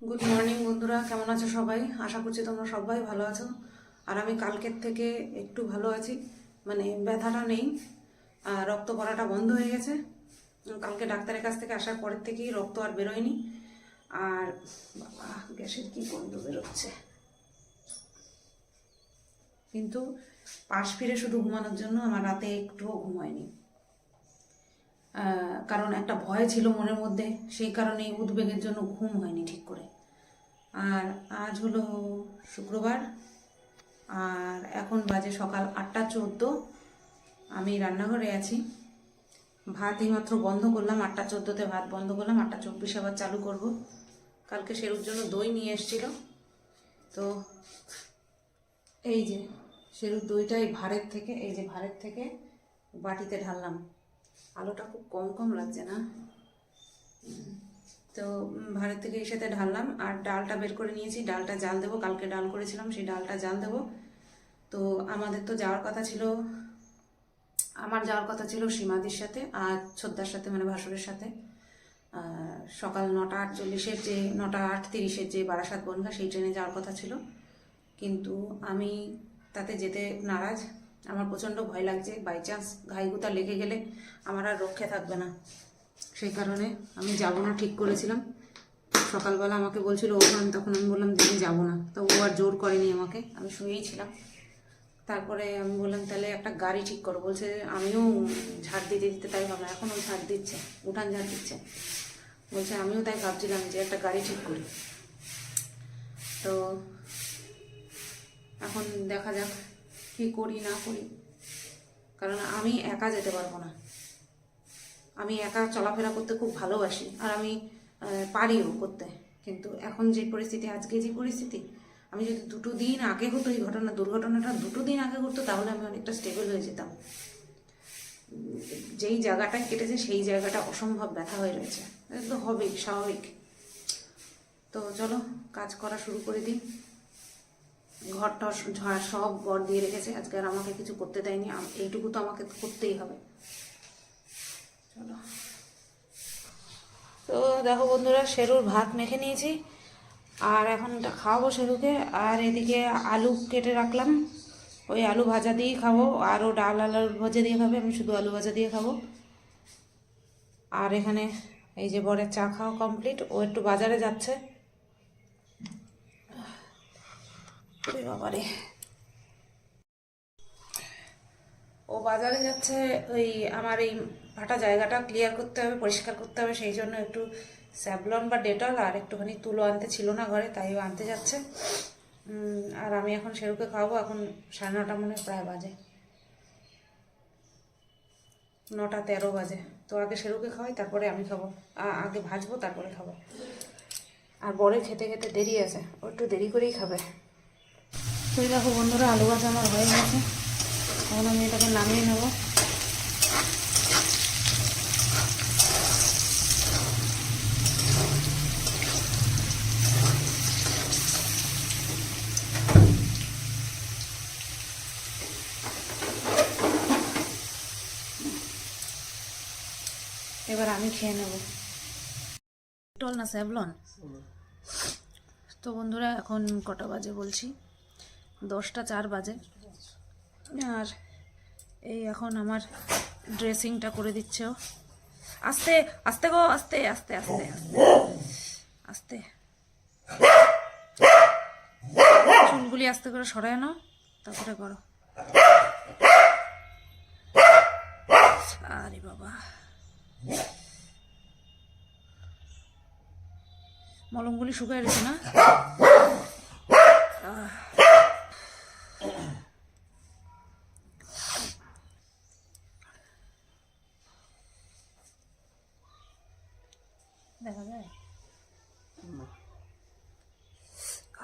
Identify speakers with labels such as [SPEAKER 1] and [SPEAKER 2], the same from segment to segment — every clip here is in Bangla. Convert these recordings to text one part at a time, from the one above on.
[SPEAKER 1] গুড মর্নিং বন্ধুরা। কেমন আছো সবাই? আশা করছি তোমরা সবাই ভালো আছো। আর আমি কালকের থেকে একটু ভালো আছি। মানে ব্যথাটা নেই আর রক্ত পড়াটা বন্ধ হয়ে গেছে। কালকে ডাক্তারের কাছ থেকে আসার পরের থেকেই রক্ত আর বেরোয়নি। আর বাবা গ্যাসের কি গন্ধ বেরোচ্ছে। কিন্তু পাশ ফিরে শুধু ঘুমানোর জন্য আমার রাতে একটুও ঘুম হয়নি আহ, কারণ একটা ভয় ছিল মনের মধ্যে, সেই কারণে উদ্বেগের জন্য ঘুম হয়নি ঠিক করে। আর আজ হলো শুক্রবার, আর এখন বাজে সকাল আটটা চোদ্দ। আমি রান্নাঘরে আছি। ভাত এইমাত্র বন্ধ করলাম, আটটা চোদ্দোতে ভাত বন্ধ করলাম, আটটা চব্বিশে আবার চালু করব। কালকে সেরুর জন্য দই নিয়ে এসেছিল। তো এই যে, সেরুর দইটা এই ভারের থেকে, এই যে ভারের থেকে বাটিতে ঢাললাম। আলোটা খুব কম কম লাগছে না? তো ভারের থেকে এই সাথে ঢাললাম। আর ডালটা বের করে নিয়েছি। ডালটা জাল দেবো। কালকে ডাল করেছিলাম, সেই ডালটা জাল দেবো। তো, আমাদের তো যাওয়ার কথা ছিল, আমার যাওয়ার কথা ছিল সীমাদির সাথে আর ছোদ্দার সাথে মানে ভাসুরের সাথে। সকাল নটা আটচল্লিশের যে, নটা আট তিরিশের যে বারাসাত বনগা, সেই ট্রেনে যাওয়ার কথা ছিল। কিন্তু আমি তাতে যেতে নারাজ। আমার প্রচণ্ড ভয় লাগছে। বাই চান্স ঘাইগুতা লেগে গেলে আমার আর রক্ষে থাকবে না। সেই কারণে আমি যাব না, ঠিক করেছিলাম। সকালবেলা আমাকে বলছিল ও আমি তখন আমি বললাম আমি যাব না। তো ও আর জোর করেনি আমাকে। আমি শুয়েই ছিলাম। তারপরে আমি বললাম, তাহলে একটা গাড়ি ঠিক করো। বলছে, আমিও ঝাড় দিতে দিতে তাই ভাবলাম, এখনও ঝাড় দিচ্ছে, উঠান ঝাড় দিচ্ছে। বলছে, আমিও তাই ভাবছিলাম যে একটা গাড়ি ঠিক করি। তো এখন দেখা যাক। কি করি, না করি? কারণ আমি একা যেতে পারব না। আমি একা চলাফেরা করতে খুব ভালোবাসি, আর আমি পারিও করতে। কিন্তু এখন যে পরিস্থিতি, আজকে যে পরিস্থিতি, আমি যদি দুটো দিন আগে হতো এই ঘটনা, দুর্ঘটনাটা দুটো দিন আগে ঘটতো, তাহলে আমি অনেকটা স্টেবল হয়ে যেতাম। যেই জায়গাটায় কেটেছে, সেই জায়গাটা অসম্ভব ব্যথা হয়ে রয়েছে। তো হবেই, স্বাভাবিক। তো চলো, কাজ করা শুরু করে দিই। ঘরটা ঝাড় সব ঘর দিয়ে রেখেছে। আজকে আর আমাকে কিছু করতে দেয়নি। এইটুকু তো আমাকে করতেই হবে। চলো। তো দেখো বন্ধুরা, শেরুর ভাত মেখে নিয়েছি। আর এখন খাওয়াবো শেরুকে। আর এদিকে আলু কেটে রাখলাম। ওই আলু ভাজা দিয়েই খাব। আর ও ডাল আলুর ভাজা দিয়ে খাবে। আমি শুধু আলু ভাজা দিয়ে খাব। আর এখানে এই যে বরের চা খাওয়া কমপ্লিট ও একটু বাজারে যাচ্ছে ওরে বাবারে। ও বাজারে যাচ্ছে, ওই আমার এই ফাটা জায়গাটা ক্লিয়ার করতে হবে, পরিষ্কার করতে হবে, সেই জন্য একটু স্যাভলন বা ডেটল আর একটুখানি তুলো আনতে ছিল না ঘরে, তাই আনতে যাচ্ছে। আর আমি এখন সেরুকে খাওয়াবো, এখন সাড়ে নটা মনে প্রায় বাজে। নটা তেরো বাজে। তো আগে সেরুকে খাওয়াই, তারপরে আমি খাব। আগে ভাজবো, তারপরে খাব। আর বরে খেতে খেতে দেরি আছে, ও একটু দেরি করেই খাবে। তো দেখো বন্ধুরা আলু ভাজা আমার হয়ে গেছে। এখন আমি এটাকে নামিয়ে নেব। এবার আমি খেয়ে নেব। টল না স্যাভলন? তো বন্ধুরা এখন কটা বাজে বলছি? দশটা চার বাজে। আর এই এখন আমার ড্রেসিংটা করে দিচ্ছে আস্তে আস্তে গো, আস্তে আস্তে আস্তে আস্তে। চুলগুলি আস্তে করে সরায় নাও, তারপরে করো। আরে বাবা। মলমগুলি শুকায় গেছে না দেখা যায়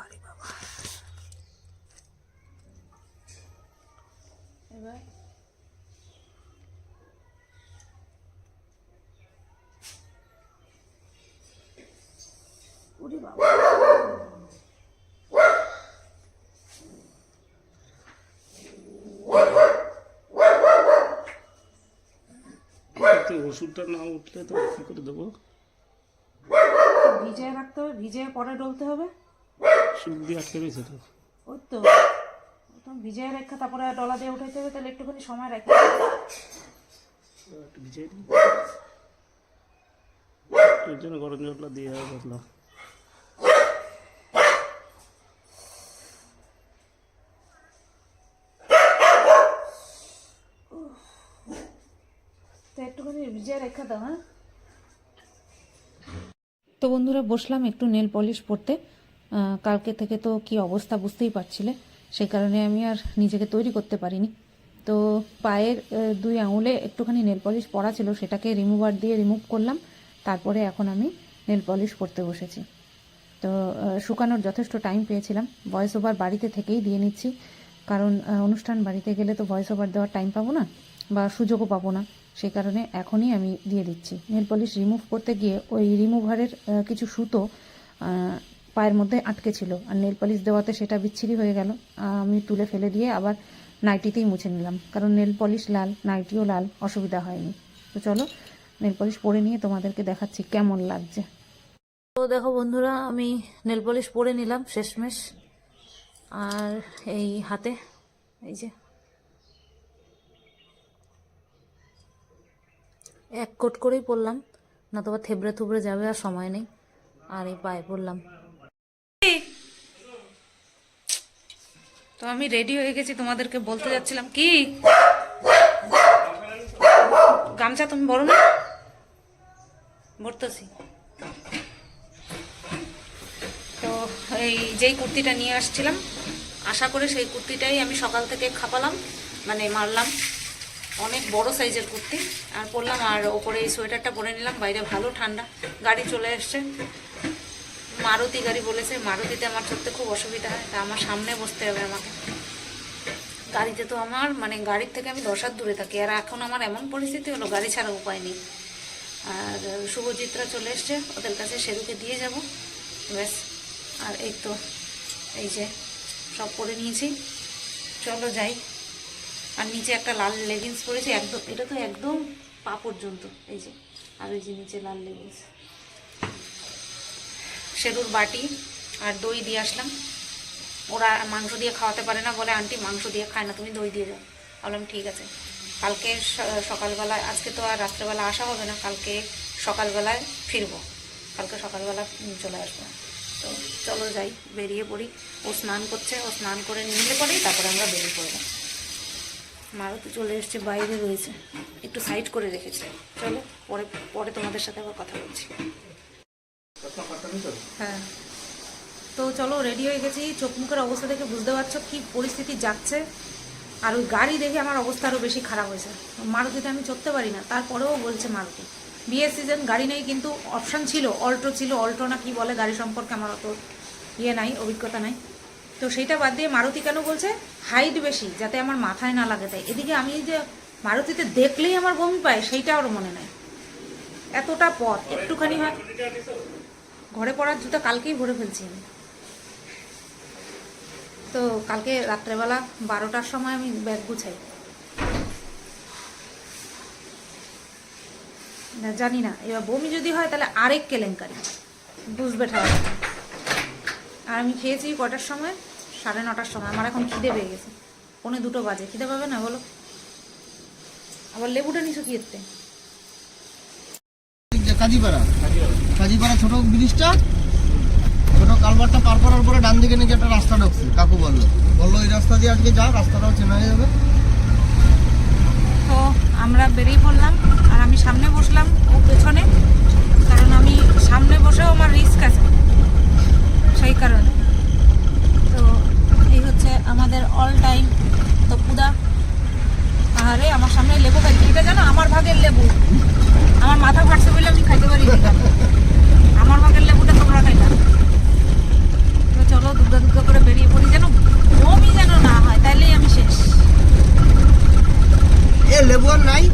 [SPEAKER 1] আরে বাবা এবার ওরে বাবা
[SPEAKER 2] তো ওষুধটা না উঠলে তো কি করে দেবো?
[SPEAKER 1] ভিজিয়ে রাখতে হবে ভিজিয়ে পরে ডলতে হবে?
[SPEAKER 2] সুখ দিয়ে আটকে রয়েছে তো।
[SPEAKER 1] ওই তো। ভিজিয়ে রেখে তারপরে ডলা দিয়ে উঠাইতে হবে তাহলে একটুখানি সময় রাখি।
[SPEAKER 2] একটু ভিজিয়ে দিই। এর জন্য গরম জলটা দিয়ে বসলাম
[SPEAKER 1] তো ভিজিয়ে রেখে দাও হ্যাঁ?
[SPEAKER 3] তো বন্ধুরা, বসলাম একটু নেল পলিশ পরতে। কালকে থেকে তো কি অবস্থা বুঝতেই পারছিলে। সেই কারণে আমি আর নিজেকে তৈরি করতে পারিনি। তো পায়ের দুই আঙুলে একটুখানি নেল পলিশ পরা ছিল, সেটাকে রিমুভার দিয়ে রিমুভ করলাম। তারপরে এখন আমি নেল পলিশ পরতে বসেছি। তো শুকানোর যথেষ্ট টাইম পেয়েছিলাম। ভয়েস ওভার বাড়িতে থেকেই দিয়ে নিচ্ছি। কারণ অনুষ্ঠান বাড়িতে গেলে তো ভয়েস ওভার দেওয়ার টাইম পাবো না, বা সুযোগও পাবো না। সেই কারণে এখনই আমি দিয়ে দিচ্ছি। নেল পলিশ রিমুভ করতে গিয়ে ওই রিমুভারের কিছু সুতো পায়ের মধ্যে আটকে ছিল। আর নেল পলিশ দেওয়াতে সেটা বিচ্ছিরি হয়ে গেল। আমি তুলে ফেলে দিয়ে আবার নাইটিতেই মুছে নিলাম। কারণ নেল পলিশ লাল, নাইটিও লাল, অসুবিধা হয়নি। তো চলো, নেল পলিশ পরে নিয়ে তোমাদেরকে দেখাচ্ছি কেমন লাগছে।
[SPEAKER 1] তো দেখো বন্ধুরা, আমি নেল পলিশ পরে নিলাম শেষমেশ। আর এই হাতে, এই যে এক কোট করেই পরলাম না তো আবার থেবড়ে থুবড়ে যাবে আর সময় নেই। আর এই পায়ে পরলাম তো আমি রেডি হয়ে গেছি, তোমাদেরকে বলতে যাচ্ছিলাম কি? গামছা তুমি বড় না? ভরতেছি তো এই যেই কুর্তিটা নিয়ে আসছিলাম, আশা করে সেই কুর্তিটাই আমি সকাল থেকে খাপালাম মানে মারলাম। অনেক বড় সাইজের কুর্তি। আর পরলাম, আর ওপরে এই সোয়েটারটা পরে নিলাম। বাইরে ভালো ঠান্ডা। গাড়ি চলে এসছে। মারুতি গাড়ি বলেছে। মারুতিতে আমার চড়তে খুব অসুবিধা হয়। তা আমার সামনে বসতে হবে আমাকে। গাড়িতে তো আমার মানে গাড়ির থেকে আমি দশ হাত দূরে থাকি। আর এখন আমার এমন পরিস্থিতি হলো, গাড়ি ছাড়া উপায় নেই। আর শুভজিৎরা চলে এসছে। ওদের কাছে সেরুকে দিয়ে যাব। ব্যাস। আর এই তো, এই যে সব পরে নিয়েছি। চলো যাই। আর নিচে একটা লাল লেগিংস পরেছি, একদম, এটা তো একদম পা পর্যন্ত, এই যে, আর ওই যে নিচে লাল লেগিংস সেরুর বাটি আর দই দিয়ে আসলাম। ওরা মাংস দিয়ে খাওয়াতে পারে না বলে, আন্টি, মাংস দিয়ে খায় না, তুমি দই দিয়ে যাও বললাম, ঠিক আছে। কালকে স- সকালবেলায়, আজকে তো আর রাত্রেবেলা আসা হবে না, কালকে সকালবেলায় ফিরবো। কালকে সকালবেলা চলে আসব। তো চলো যাই, বেরিয়ে পড়ি। ও স্নান করছে, ও স্নান করে নিলে পরেই তারপরে আমরা বেরিয়ে পড়ব। মারুতি চলে এসছে, বাইরে রয়েছে। একটু সাইড করে রেখেছে। চলো, পরে পরে তোমাদের সাথে আবার কথা বলছি। হ্যাঁ। তো চলো রেডি হয়ে গেছি। চোখ মুখের অবস্থা দেখে বুঝতে পারছ কি পরিস্থিতি যাচ্ছে। আর ওই গাড়ি দেখে আমার অবস্থা আরও বেশি খারাপ হয়েছে। মারুতিতে আমি চড়তে পারি না। তারপরেও বলছে মারুতি। বিয়ের সিজন গাড়ি নেই কিন্তু অপশান ছিল অল্টো ছিল। অল্টো না কি বলে, গাড়ি সম্পর্কে আমার অত ইয়ে নাই, অভিজ্ঞতা নাই। তো সেইটা বাদ দিয়ে মারুতি কেন বলছে? হাইট বেশি, যাতে আমার মাথায় না লাগে। তাই এদিকে আমি যে মারুতিতে দেখলেই আমার বমি পায়, সেইটা ওর মনে নাই। এতটা পথ, একটুখানি হয়। ঘরে পড়ার জুতো কালকেই ভরে ফেলছি আমি। তো কালকে রাত্রেবেলা বারোটার সময় আমি ব্যাগ গুছাই। না, জানি না। এবার বমি যদি হয়, তাহলে আরেক কেলেঙ্কারি। বুঝবে ঠান্ডা আর আমি খেয়েছি কটার সময়? সাড়ে নটার সময়। আমার এখন খিদে পেয়ে গেছে। পৌনে দুটো বাজে। খিদে পাবে না বলো? আবার লেবুটা নিছো কি এতে?
[SPEAKER 4] কাজীপাড়া। কাজীপাড়া ছোট ব্রিজটা ছোট কালভারটা পার করার পরে ডান দিকে নাকি একটা রাস্তা ঢুকছে কাকু বলল। বলল এই রাস্তা দিয়ে আজকে যা রাস্তাটাও চেনা হয়ে যাবে।
[SPEAKER 1] তো আমরা বেরিয়ে পড়লাম আর আমি সামনে বসলাম ও পেছনে কারণ আমি সামনে বসেও আমার রিস্ক আছে। সেই কারণে। এই হচ্ছে আমাদের অল টাইম তো পুদা আরে আমার সামনে লেবু খাইছে এটা জানো, আমার ভাগের লেবু। আমার মাথা ফাটছে বলে আমি খাইতে পারি আমার ভাগের লেবুটা তোমরা খাইলা তো চলো দুর্গা দুর্গা করে বেরিয়ে পড়ি। যেন বমি যেন না হয়, তাইলেই আমি শেষ।
[SPEAKER 4] এ লেবু আর নাই?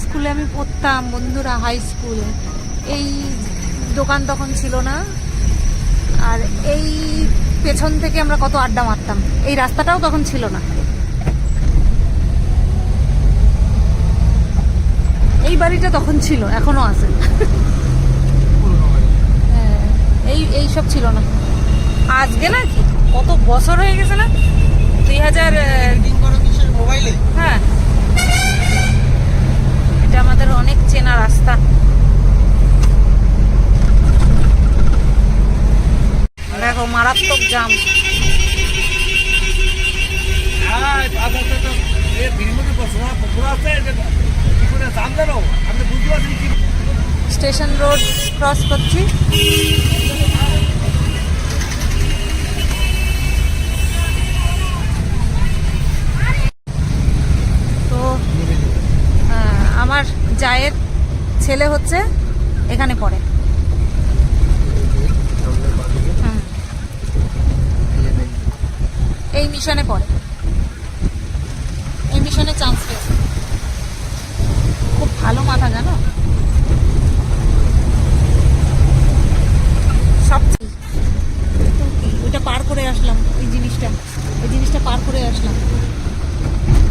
[SPEAKER 1] পড়তাম বন্ধুরা হাই স্কুল এই দোকান তখন ছিল না। আর এই পেছন থেকে আমরা কত আড্ডা মারতাম। এই রাস্তাটাও তখন ছিল না। এই বাড়িটা তখন ছিল এখনও আছে। হ্যাঁ, এই এই সব ছিল না। আজকে না কি কত বছর হয়ে গেছে না? দুই হাজার
[SPEAKER 4] মোবাইলে
[SPEAKER 1] হ্যাঁ। এটা আমাদের অনেক চেনা রাস্তা। দেখো মারাত্মক জাম স্টেশন রোড ক্রস করছি। জায়ের ছেলে হচ্ছে এখানে পড়ে। এই মিশনে পড়ে। এই মিশনে চান্স পেয়েছে। খুব ভালো মাথা, জানো? সব ওইটা পার করে আসলাম, এই জিনিসটা। এই জিনিসটা পার করে আসলাম।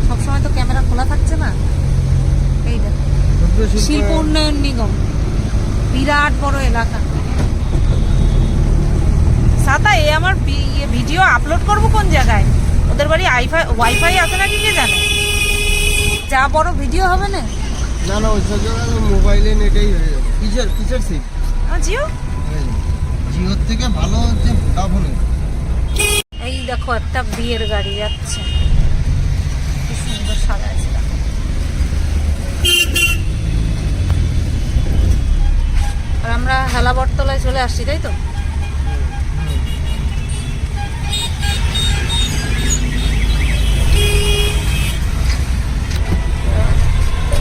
[SPEAKER 1] সবসময় তো ক্যামেরা খোলা থাকছে না। এই দেখ। শিল্প উন্নয়ন নিগম। বিরাট বড় এলাকা। সাতা এ আমার ভিডিও আপলোড করব কোন জায়গায়? ওদের বাড়ি আইফাই ওয়াইফাই আছে নাকি কে জানে? যা বড় ভিডিও হবে না?
[SPEAKER 4] না না ওই সব জায়গায় মোবাইলে নেটেই হয়ে যাবে। কিসের কিসের সিম?
[SPEAKER 1] জিও?
[SPEAKER 4] জিওর থেকে ভালো হচ্ছে ভোডাফোনে
[SPEAKER 1] এই দেখো একটা বিয়ের গাড়ি যাচ্ছে কি সুন্দর সাজাইছে দেখো। আর আমরা হেলাবরতলায় চলে আসছি তাই তো?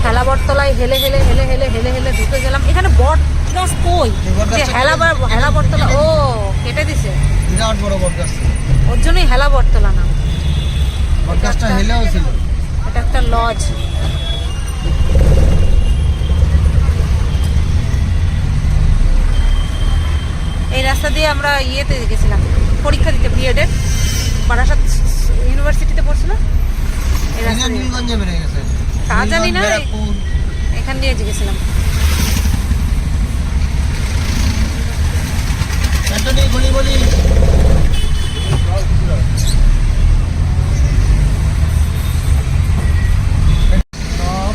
[SPEAKER 1] হেলাবরতলায় হেলে হেলে হেলে হেলে হেলে হেলে ঢুকে গেলাম। এখানে বট গাছ কই?
[SPEAKER 4] বট
[SPEAKER 1] যে
[SPEAKER 4] গাছটা
[SPEAKER 1] হেলাবার হেলাবরতলা ও কেটে দিছে।
[SPEAKER 4] বিরাট বড় বটগাছ
[SPEAKER 1] ওর জন্যই হেলাবরতলা নাম।
[SPEAKER 4] বটগাছটা হেলেও ছিল
[SPEAKER 1] এটা একটা লজ এই রাস্তা দিয়ে আমরা ইয়েতে গেছিলাম পরীক্ষা দিতে বিএডের বারাসাত ইউনিভার্সিটিতে পড়ছিল। এই রাস্তা তা জানি না। এখান দিয়ে গেছিলাম
[SPEAKER 4] অ্যান্টনি গলি গলি সব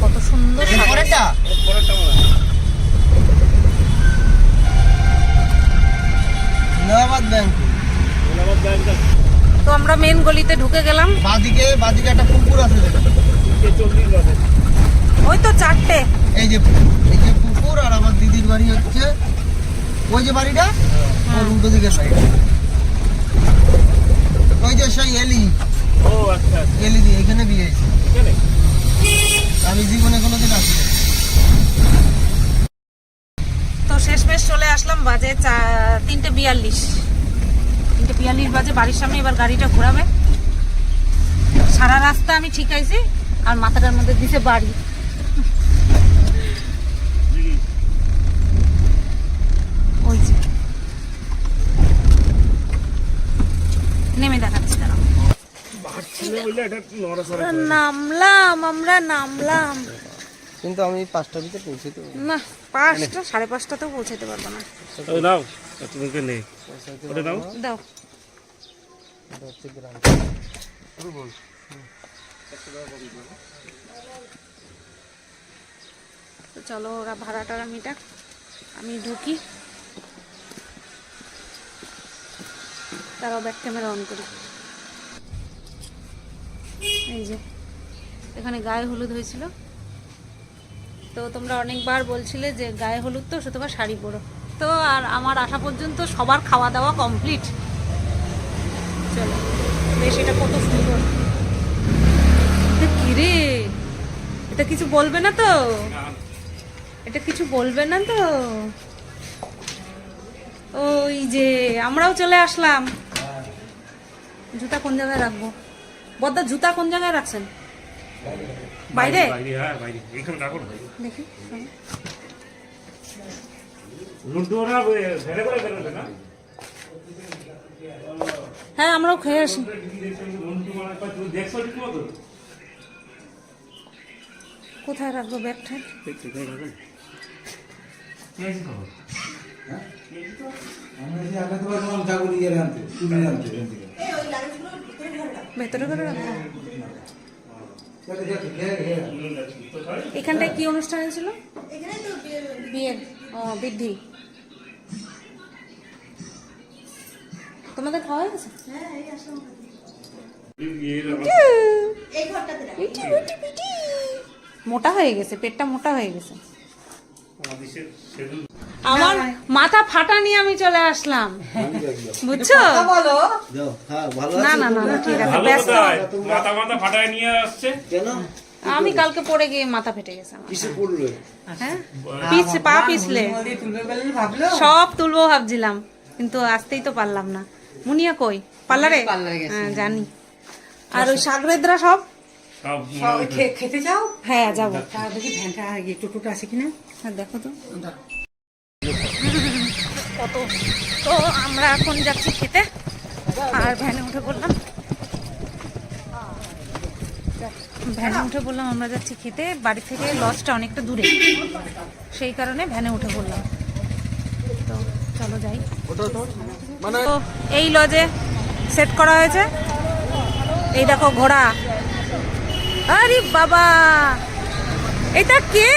[SPEAKER 1] কত সুন্দর সাজানো।
[SPEAKER 4] এরপরেরটা এলাহাবাদ ব্যাংক
[SPEAKER 1] তো আমরা মেন গলিতে ঢুকে গেলাম
[SPEAKER 4] বাদিকে বাদিকে একটা পুকুর আছে দেখো।
[SPEAKER 1] ওই তো চারটে
[SPEAKER 4] এই যে এই যে পুকুর আর আমার দিদির বাড়ি হচ্ছে ওই যে বাড়িটা উল্টো দিকের ওই যে সেই এলি।
[SPEAKER 2] ও আচ্ছা আচ্ছা।
[SPEAKER 4] এলি দিয়ে এখানে বিয়ে হয়েছে। আমি জীবনে কোনোদিন
[SPEAKER 1] তো শেষমেশ চলে আসলাম বাজে চা তিনটে বিয়াল্লিশ। তিনটে বিয়াল্লিশ বাজে বাড়ির সামনে এবার গাড়িটা ঘোরাবে। সারা রাস্তা আমি ঠিক আইছি আর মাথাটার মধ্যে দিছে বাড়ি ওই যে নেমে দেখাচ্ছি দাঁড়াও। নামলাম আমরা নামলাম।
[SPEAKER 4] কিন্তু আমি পাঁচটার ভিতরে পৌঁছেতে
[SPEAKER 1] না পাঁচটা সাড়ে পাঁচটাতেও পৌঁছাতে পারব না।
[SPEAKER 2] নাও তোমাকে নেই। নাও
[SPEAKER 1] দাও। তো চলো ওরা ভাড়া টাড়া মিটাক। আমি ঢুকি। তারাও ব্যাক ক্যামেরা অন করি। এই যে, এখানে গায়ে হলুদ হয়েছিল। তো তোমরা অনেকবার বলছিলে যে গায়ে হলুদ তো সুতরাং শাড়ি পরো। তো আর আমার আসা পর্যন্ত সবার খাওয়া দাওয়া কমপ্লিট চলো, বেশ, এটা কত সুন্দর। এটা কি রে? এটা কিছু বলবে না তো? এটা কিছু বলবে না তো? ওই যে, আমরাও চলে আসলাম। জুতা কোন জায়গায় রাখব? বদ্দা জুতা কোন জায়গায় রাখছেন? বাইরে?
[SPEAKER 2] বাইরে হ্যাঁ বাইরে। এখানে রাখো না
[SPEAKER 1] দেখি
[SPEAKER 2] লুডু ওরা ভেড়ে করে বেরোবে না?
[SPEAKER 1] হ্যাঁ আমরাও খেয়ে আসি।
[SPEAKER 2] লুডু মানে তুমি দেখছ
[SPEAKER 1] ভেতরে এখানটায় কি অনুষ্ঠান ছিল বিয়ের। ও বৃদ্ধি। তোমাদের খাওয়া হয়ে গেছে মোটা হয়ে গেছে পেটটা মোটা হয়ে গেছে। আমার মাথা ফাটা নিয়ে আমি চলে আসলাম। বুঝছ?
[SPEAKER 4] হ্যাঁ
[SPEAKER 1] না না না না, ঠিক আছে ব্যস্ত।
[SPEAKER 2] মাথা মাথা ফাটায় নিয়ে আসছে?
[SPEAKER 4] কেন?
[SPEAKER 1] আমি কালকে পড়ে গিয়ে মাথা ফেটে গেছে আমার।
[SPEAKER 4] কিসে পড়ল?
[SPEAKER 1] হ্যাঁ? পিছ পা পিছলে সব তুলবো ভাবছিলাম কিন্তু আসতেই তো পারলাম না। মুনিয়া কই? পার্লারে? হ্যাঁ জানি। আর ওই সাগরেদরা সব?
[SPEAKER 2] সব
[SPEAKER 5] খেতে যাও
[SPEAKER 1] হ্যাঁ যাব।
[SPEAKER 5] ইয়ে আছে কিনা?
[SPEAKER 1] হ্যাঁ দেখো তো। কত তো আমরা এখন যাচ্ছি খেতে। আর ভ্যানে উঠে বললাম। ভ্যানে উঠে বললাম আমরা যাচ্ছি খেতে। বাড়ি থেকে লজটা অনেকটা দূরে। সেই কারণে ভ্যানে উঠে বললাম। তো চলো যাই।
[SPEAKER 4] মানে
[SPEAKER 1] তো এই লজে সেট করা হয়েছে। এই দেখো ঘোড়া। আরে বাবা! এটা কে?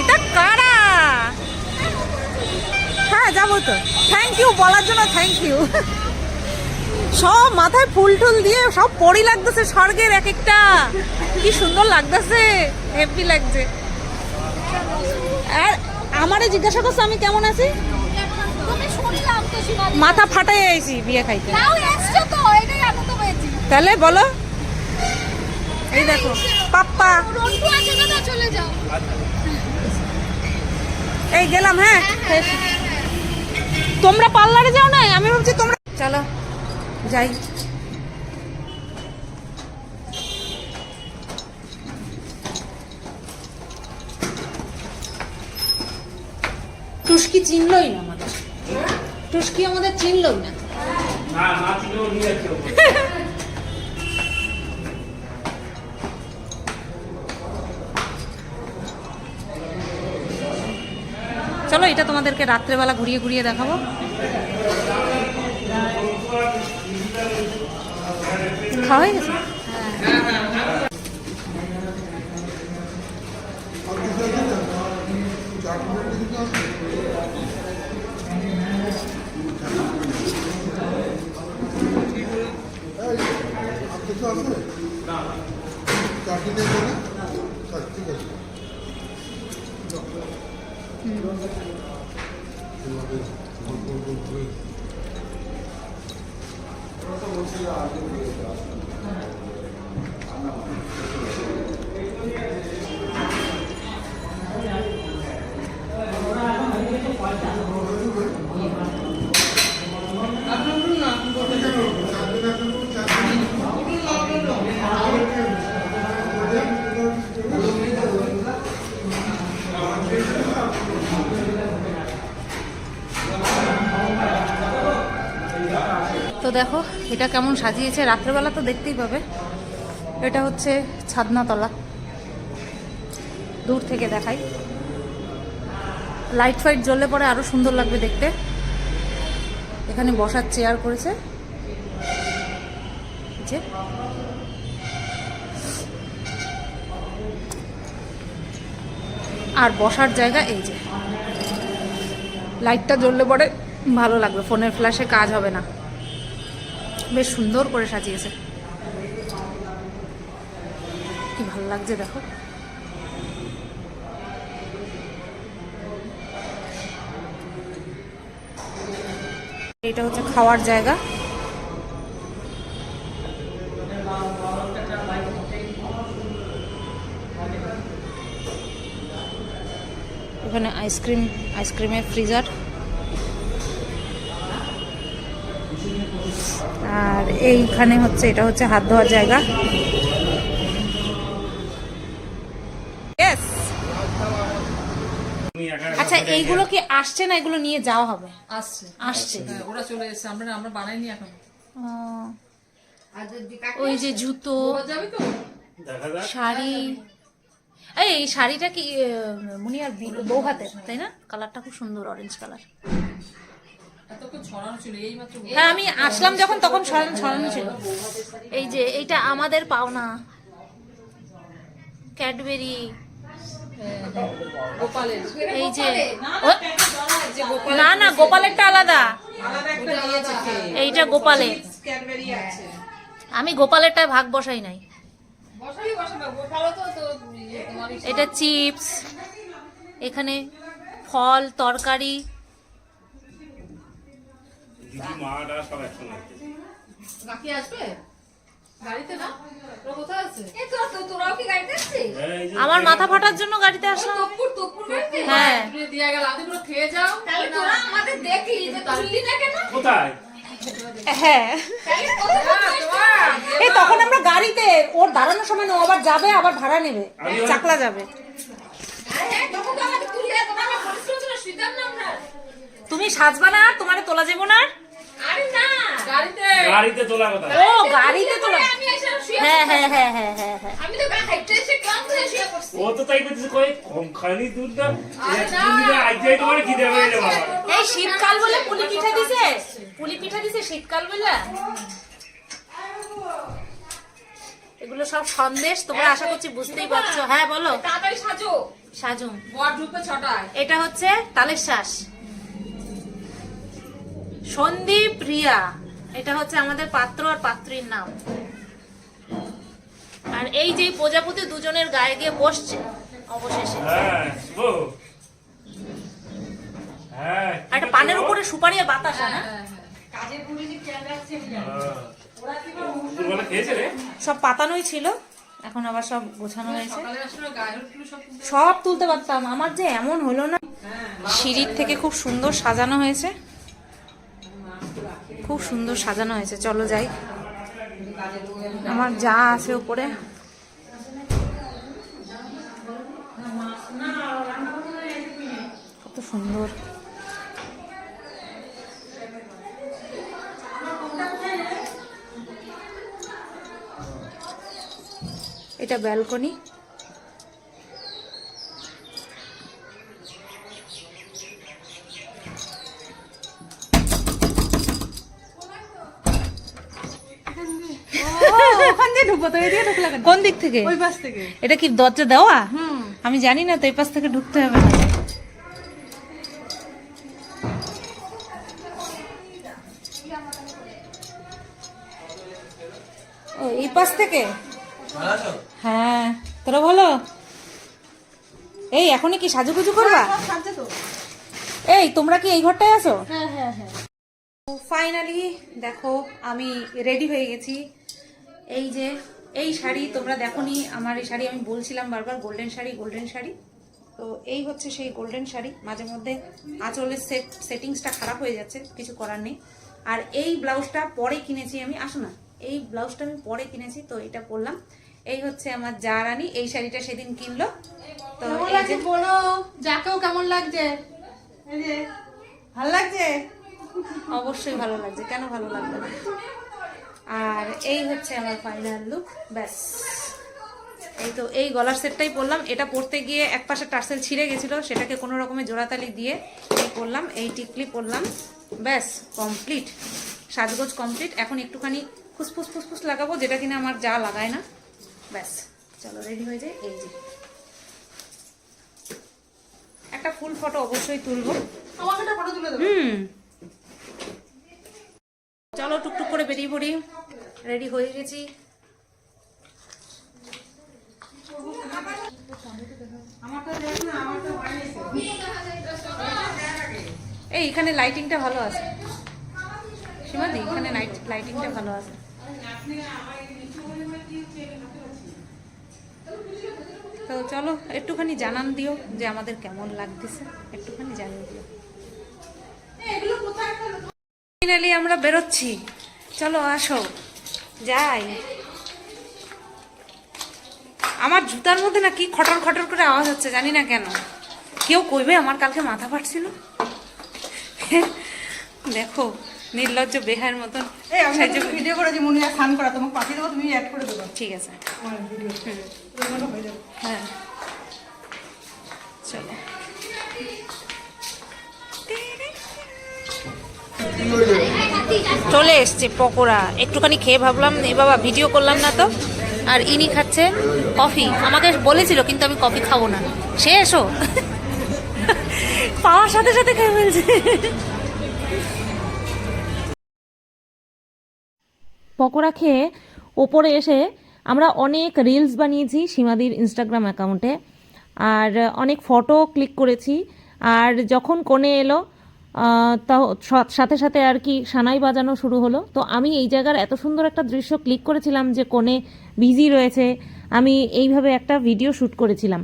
[SPEAKER 1] এটা কারা? হ্যাঁ যাব তো। থ্যাংক ইউ বলার জন্য থ্যাংক ইউ সব মাথায় ফুল টুল দিয়ে সব পরি লাগতেছে স্বর্গের এক একটা কি সুন্দর লাগতেছে হেভি লাগছে। আর আমারে জিজ্ঞাসা করছ আমি কেমন আছি? মাথা ফাটাই আইছি বিয়ে খাইতে। তাহলে বলো। এই দেখো পাপ্পা।
[SPEAKER 6] রন্টু আছে না চলে যাও।
[SPEAKER 1] এই গেলাম হ্যাঁ। তোমরা পার্লারে যাও না আমি ভাবছি তোমরা চলো যাই। টুস্কি চিনলই না আমাদের। টুস্কি আমাদের চিনলই না।
[SPEAKER 2] না না
[SPEAKER 1] এটা তোমাদেরকে রাত্রেবেলা ঘুরিয়ে ঘুরিয়ে দেখাবো। খাওয়া হয়ে গেছে? তো দেখো, এটা কেমন সাজিয়েছে। রাত্রেবেলা তো দেখতেই পাবে। এটা হচ্ছে ছাদনাতলা। দূর থেকে দেখাই। লাইট ফাইট জ্বললে পরে আরও সুন্দর লাগবে দেখতে। এখানে বসার চেয়ার করেছে। যে। আর বসার জায়গা এই যে। লাইটটা জ্বললে পরে ভালো লাগবে। ফোনের ফ্ল্যাশে কাজ হবে না। বেশ সুন্দর করে সাজিয়েছে। কি ভালো লাগছে দেখো। এটা হচ্ছে খাওয়ার জায়গা। এখানে আইসক্রিম আইসক্রিমের ফ্রিজার আর এইখানে হচ্ছে এটা হচ্ছে হাত ধোয়ার জায়গা। আচ্ছা এইগুলো কি আসছে না এগুলো নিয়ে যাওয়া হবে?
[SPEAKER 6] আসছে।
[SPEAKER 1] আসছে।
[SPEAKER 6] হ্যাঁ, ওরা চলে আমরা আমরা বানাইনি এখন।
[SPEAKER 1] ওই যে জুতো শাড়ি। এই শাড়িটা কি মুনি আর বৌ হাতে তাই না? কালারটা খুব সুন্দর অরেঞ্জ কালার হ্যাঁ আমি আসলাম যখন তখন ছড়ানো ছড়ানো ছিল। এই যে এইটা আমাদের পাওনা। ক্যাডবেরি।
[SPEAKER 6] গোপালের।
[SPEAKER 1] এই যে না না গোপালেরটা আলাদা। এইটা গোপালের। আমি গোপালেরটা ভাগ বসাই নাই।
[SPEAKER 6] ইয়ে
[SPEAKER 1] এটা চিপস এখানে ফল তরকারি
[SPEAKER 2] দিদি মাটা সব একসঙ্গে
[SPEAKER 6] বাকি আসবে গাড়িতে না ওরা কোথায় আছে
[SPEAKER 3] এই তোরা তো তোরাও কি গাড়িতে আসছিস?
[SPEAKER 2] এই যে
[SPEAKER 1] আমার মাথা ফাটার জন্য গাড়িতে আসলাম। হ্যাঁ।
[SPEAKER 6] তুমি দিয়ে গেল আমি পুরো খেয়ে যাও।
[SPEAKER 3] তাহলে তোরা আমাদের দেখলি যে তুললি না কেন?
[SPEAKER 2] কোথায়?
[SPEAKER 1] হ্যাঁ। এই তখন আমরা গাড়িতে ওর দাঁড়ানোর সময় না ও আবার যাবে আবার ভাড়া নেবে। চাকলা যাবে।
[SPEAKER 3] হ্যাঁ
[SPEAKER 1] তুমি সাজবা না তোমারে তোলা যাব না
[SPEAKER 6] গাড়িতে।
[SPEAKER 2] গাড়িতে তোলা কথা।
[SPEAKER 1] ও গাড়িতে তোলা। হ্যাঁ হ্যাঁ হ্যাঁ হ্যাঁ হ্যাঁ হ্যাঁ।
[SPEAKER 3] আমি তো হাইটে এসে ক্লান্ত শুয়ে পড়ছি।
[SPEAKER 2] ও তো তাই করতেছে কই কমখানি দুধ দাও আজকে তোমার খিদে পেয়ে যাবে বাবা।
[SPEAKER 1] এই শীতকাল বলে পুলি পিঠা দিছে? পুলি পিঠা দিছে শীতকাল বলে? এগুলো সব সন্দেশ তোমরা আশা করছি বুঝতেই পারছ। হ্যাঁ বলো।
[SPEAKER 3] তাড়াতাড়ি সাজো।
[SPEAKER 6] ঢুকবে ছটায়।
[SPEAKER 1] এটা হচ্ছে তালের শ্বাস। সন্দীপ রিয়া। এটা হচ্ছে আমাদের পাত্র আর পাত্রীর নাম। আর এই যে প্রজাপতি দুজনের গায়ে গিয়ে বসছে অবশেষে।
[SPEAKER 2] হ্যাঁ হ্যাঁ
[SPEAKER 1] আর একটা পানের উপরে সুপারি আর বাতাসা না?
[SPEAKER 2] হ্যাঁ। রে?
[SPEAKER 1] সব পাতানোই ছিল এখন আবার সব গোছানো হয়েছে।
[SPEAKER 6] সকালে আসলে গায়ের হলুদ সব তুলতে
[SPEAKER 1] সব তুলতে পারতাম আমার যে এমন হলো না। সিঁড়ির থেকে খুব সুন্দর সাজানো হয়েছে। খুব সুন্দর সাজানো হয়েছে। চলো যাই। আমার যা আছে উপরে। কত সুন্দর। এটা ব্যালকনি। কোন দিক থেকে?
[SPEAKER 6] ওই পাশ থেকে।
[SPEAKER 1] এটা কি দরজা দেওয়া? আমি জানি না তো এই পাশ থেকে ঢুকতে হবে। না ও এই পাশ থেকে? হ্যাঁ। তোরা বলো। এই এখনই কি সাজুগুজু করবা? এই তোমরা কি এই ঘরটায় আছো?
[SPEAKER 3] হ্যাঁ হ্যাঁ হ্যাঁ।
[SPEAKER 1] ফাইনালি দেখো আমি রেডি হয়ে গেছি। এই যে এই শাড়ি তোমরা দেখোনি আমার এই শাড়ি আমি বলছিলাম বারবার গোল্ডেন শাড়ি গোল্ডেন শাড়ি। তো এই হচ্ছে সেই গোল্ডেন শাড়ি মাঝে মধ্যে আঁচলের সেট সেটিংসটা খারাপ হয়ে যাচ্ছে কিছু করার নেই। আর এই ব্লাউজটা পরে কিনেছি আমি আসো না এই ব্লাউজটা আমি পরে কিনেছি তো এটা পরলাম। এই হচ্ছে আমার যা রানী এই শাড়িটা সেদিন কিনলো। তো
[SPEAKER 3] বলো? যাকেও কেমন লাগছে?
[SPEAKER 1] ভালো লাগছে? অবশ্যই ভালো লাগছে কেন ভালো লাগবে না? আর এই হচ্ছে আমার ফাইনাল লুক ব্যাস। এই তো এই গলার সেটটাই পরলাম। এটা পরতে গিয়ে এক পাশে টার্সেল ছিঁড়ে গেছিল সেটাকে কোনো রকমের জোড়াতালি দিয়ে এই পরলাম এই টিকলি পরলাম। ব্যাস কমপ্লিট সাজগোজ কমপ্লিট এখন একটুখানি ফুসফুস ফুসফুস লাগাবো যেটা কিনা আমার যা লাগায় না। ব্যাস চলো রেডি হয়ে যায় এই যে। একটা ফুল ফটো অবশ্যই তুলবো।
[SPEAKER 6] আমাকে ফটো তুলে দেবো?
[SPEAKER 1] হুম। চলো টুকটুক করে বেরিয়ে পড়ি। রেডি হয়ে গেছি। এই, এখানে লাইটিংটা ভালো আছে। সীমাদি, এখানে লাইটিংটা ভালো আছে। তো চলো, একটুখানি জানান দিও যে আমাদের কেমন লাগতেছে। একটুখানি জানিয়ে দিও। ফাইনালি আমরা বেরোচ্ছি। চলো আসো। যাই। আমার জুতার মধ্যে না কি খটর খটর করে আওয়াজ হচ্ছে জানি না কেন। কেউ কইবে আমার কালকে মাথা ফাটছিল? দেখো নির্লজ্জ বেহার মতন
[SPEAKER 5] ভিডিও মুনিয়া খান করা তোমাকে পাঠিয়ে দেবো তুমি অ্যাড করে দেবো।
[SPEAKER 1] ঠিক আছে।
[SPEAKER 5] হয়ে।
[SPEAKER 1] চলে এসছে পকোড়া। একটুখানি খেয়ে ভাবলাম, এ বাবা, ভিডিও করলাম না তো। আর ইনি খাচ্ছে কফি। আমাকে বলেছিল, কিন্তু আমি কফি খাব না। সে এসো। পাওয়ার সাথে সাথে খেয়ে ফেলছে।
[SPEAKER 3] পকোড়া খেয়ে ওপরে এসে আমরা অনেক রিলস বানিয়েছি সীমাদির ইনস্টাগ্রাম অ্যাকাউন্টে আর অনেক ফটো ক্লিক করেছি। আর যখন কোণে এলো আহ, তা স- সাথে সাথে আর কি সানাই বাজানো শুরু হলো। তো আমি এই জায়গার এত সুন্দর একটা দৃশ্য ক্লিক করেছিলাম যে কোণে বিজি রয়েছে। আমি এইভাবে একটা ভিডিও শ্যুট করেছিলাম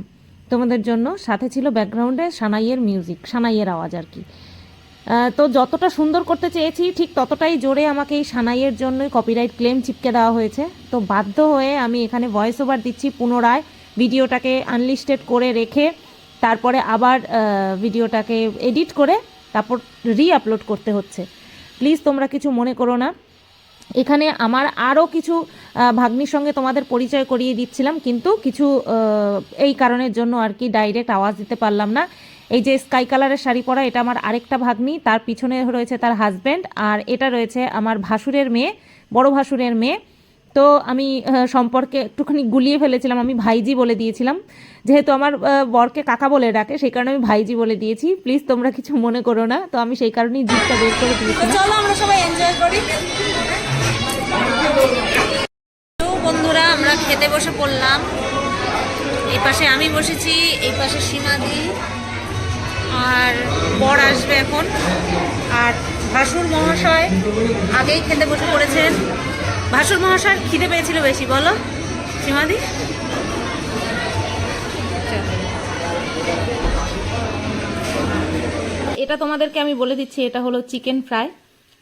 [SPEAKER 3] তোমাদের জন্য। সাথে ছিল ব্যাকগ্রাউন্ডে সানাইয়ের মিউজিক সানাইয়ের আওয়াজ আর কি। তো যতটা সুন্দর করতে চেয়েছি ঠিক ততটাই জোরে আমাকে এই সানাইয়ের জন্যই কপিরাইট ক্লেম চিপকে দেওয়া হয়েছে। তো বাধ্য হয়ে আমি এখানে ভয়েস ওভার দিচ্ছি পুনরায়। ভিডিওটাকে আনলিস্টেড করে রেখে তারপরে আবার ভিডিওটাকে এডিট করে তারপর রি আপলোড করতে হচ্ছে। প্লিজ তোমরা কিছু মনে করো না। এখানে আমার আরও কিছু ভাগ্নির সঙ্গে তোমাদের পরিচয় করিয়ে দিচ্ছিলাম, কিন্তু কিছু এই কারণের জন্য আর কি ডাইরেক্ট আওয়াজ দিতে পারলাম না। এই যে স্কাই কালারের শাড়ি পরা, এটা আমার আরেকটা ভাগ্নি, তার পিছনে রয়েছে তার হাজব্যান্ড আর এটা রয়েছে আমার ভাসুরের মেয়ে, বড় ভাসুরের মেয়ে। তো আমি সম্পর্কে একটুখানি গুলিয়ে ফেলেছিলাম, আমি ভাইজি বলে দিয়েছিলাম। যেহেতু আমার বরকে কাকা বলে ডাকে, সেই কারণে আমি ভাইজি বলে দিয়েছি। প্লিজ তোমরা কিছু মনে করো না, তো আমি সেই কারণেই জিপটা বের করে দিয়েছিলাম।
[SPEAKER 1] চলো আমরা সবাই এনজয় করি। বন্ধুরা, আমরা খেতে বসে পড়লাম। এই পাশে আমি বসেছি, এই পাশে সীমাদি আর বর আসবে এখন। আর ভাসুর মহাশয় আগেই খেতে বসে পড়েছেন। ভাসুর মহাশয় খিদে পেয়েছিল বেশি, বলো। সীমাদি?
[SPEAKER 3] এটা তোমাদেরকে আমি বলে দিচ্ছি, এটা হলো চিকেন ফ্রাই।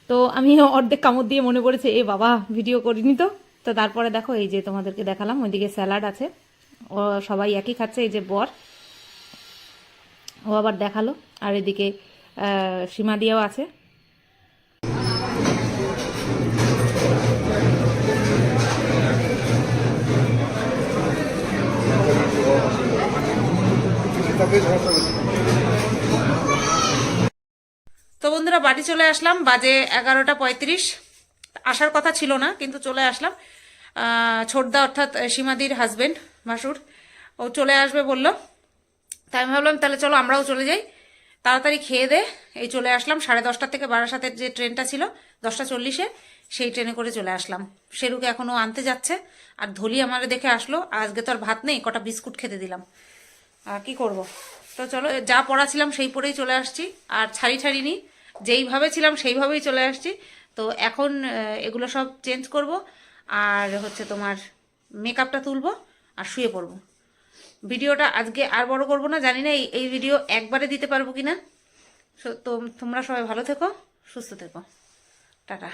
[SPEAKER 3] তো আমি অর্ধেক কামড় দিয়ে মনে পড়েছে, এ বাবা, ভিডিও করিনি তো। তো তারপরে দেখো, এই যে তোমাদেরকে দেখালাম, ওইদিকে স্যালাড আছে। ও সবাই একই খাচ্ছে, এই যে বর। ও আবার দেখাল, আর এদিকে সীমা দিয়েও আছে।
[SPEAKER 1] তো বন্ধুরা, বাড়ি চলে আসলাম, বাজে এগারোটা পঁয়ত্রিশ। আসার কথা ছিল না, কিন্তু চলে আসলাম। ছোটদা অর্থাৎ সীমাদির হাজবেন্ড ভাসুর ও চলে আসবে বলল। তাই আমি ভাবলাম, তাহলে চলো আমরাও চলে যাই। তাড়াতাড়ি খেয়ে দে। এই চলে আসলাম, সাড়ে দশটা থেকে বারাসাতের যে ট্রেনটা ছিল, দশটা চল্লিশে, সেই ট্রেনে করে চলে আসলাম। শেরুকে এখনও আনতে যাচ্ছে, আর ধলি আমার দেখে আসলো, আজকে তো আর ভাত নেই, কটা বিস্কুট খেতে দিলাম। কি করব? তো চলো, যা পড়া ছিলাম সেই পরেই চলে আসছি। আর ছাড়ি ছাড়িনি যেইভাবে ছিলাম সেইভাবেই চলে আসছি। তো এখন এগুলো সব চেঞ্জ করব। আর হচ্ছে তোমার মেকআপটা তুলবো আর শুয়ে পড়ব। ভিডিওটা আজকে আর বড় করব না, জানি না এই ভিডিও একবারে দিতে পারব কি না তো তোমরা সবাই ভালো থেকো, সুস্থ থেকো। টাটা।